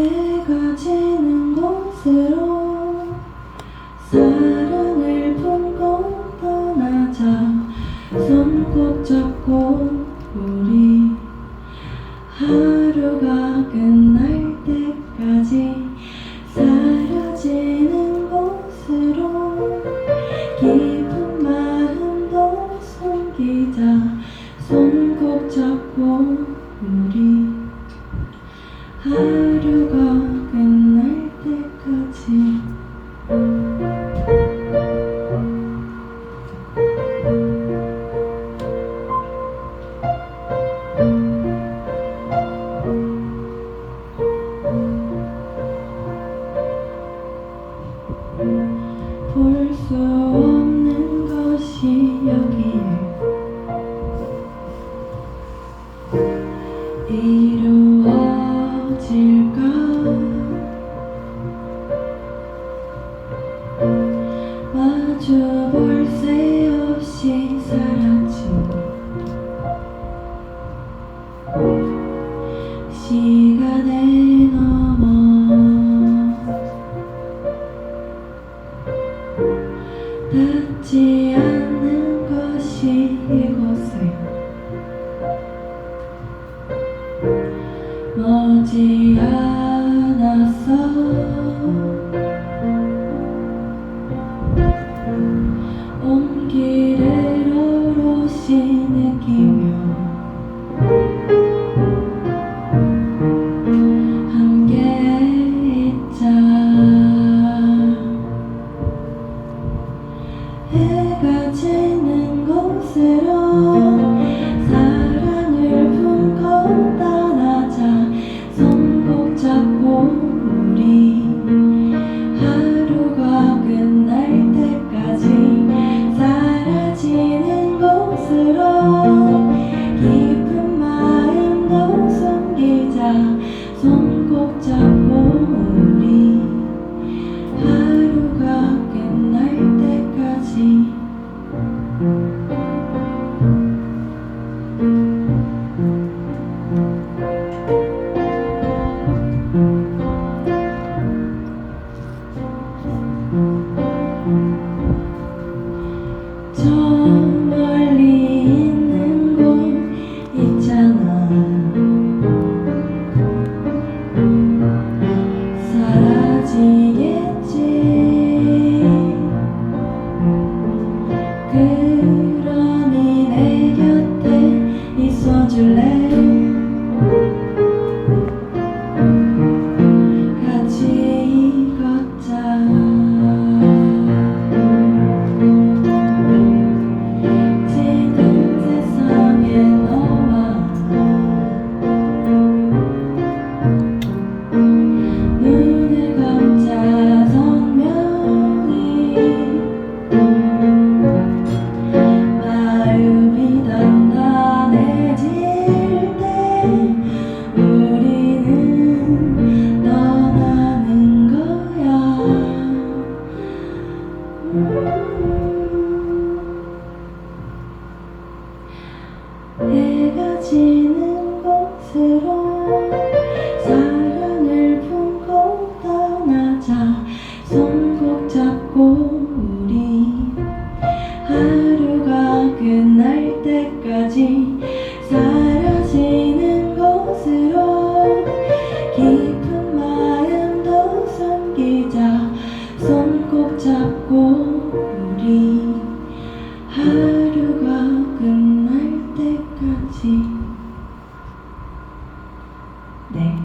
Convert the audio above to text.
해가 지는 곳으로 사랑을 품고 떠나자. 손 꼭 잡고 우리 하루가 끝날 때까지 사라지는 곳으로 깊은 마음도 숨기자. 손 꼭 잡고 우리 하루가 끝날 때까지 이루어질까? 마주 볼 새 없이 사라진 시간에 넘어 닿지 않는 것이 이곳에 머지 않았어 time 해가 지는 곳으로 사랑을 품고 떠나자. 손 꼭 잡고 우리 하루가 끝날 때까지 사라지는 곳으로 Ah.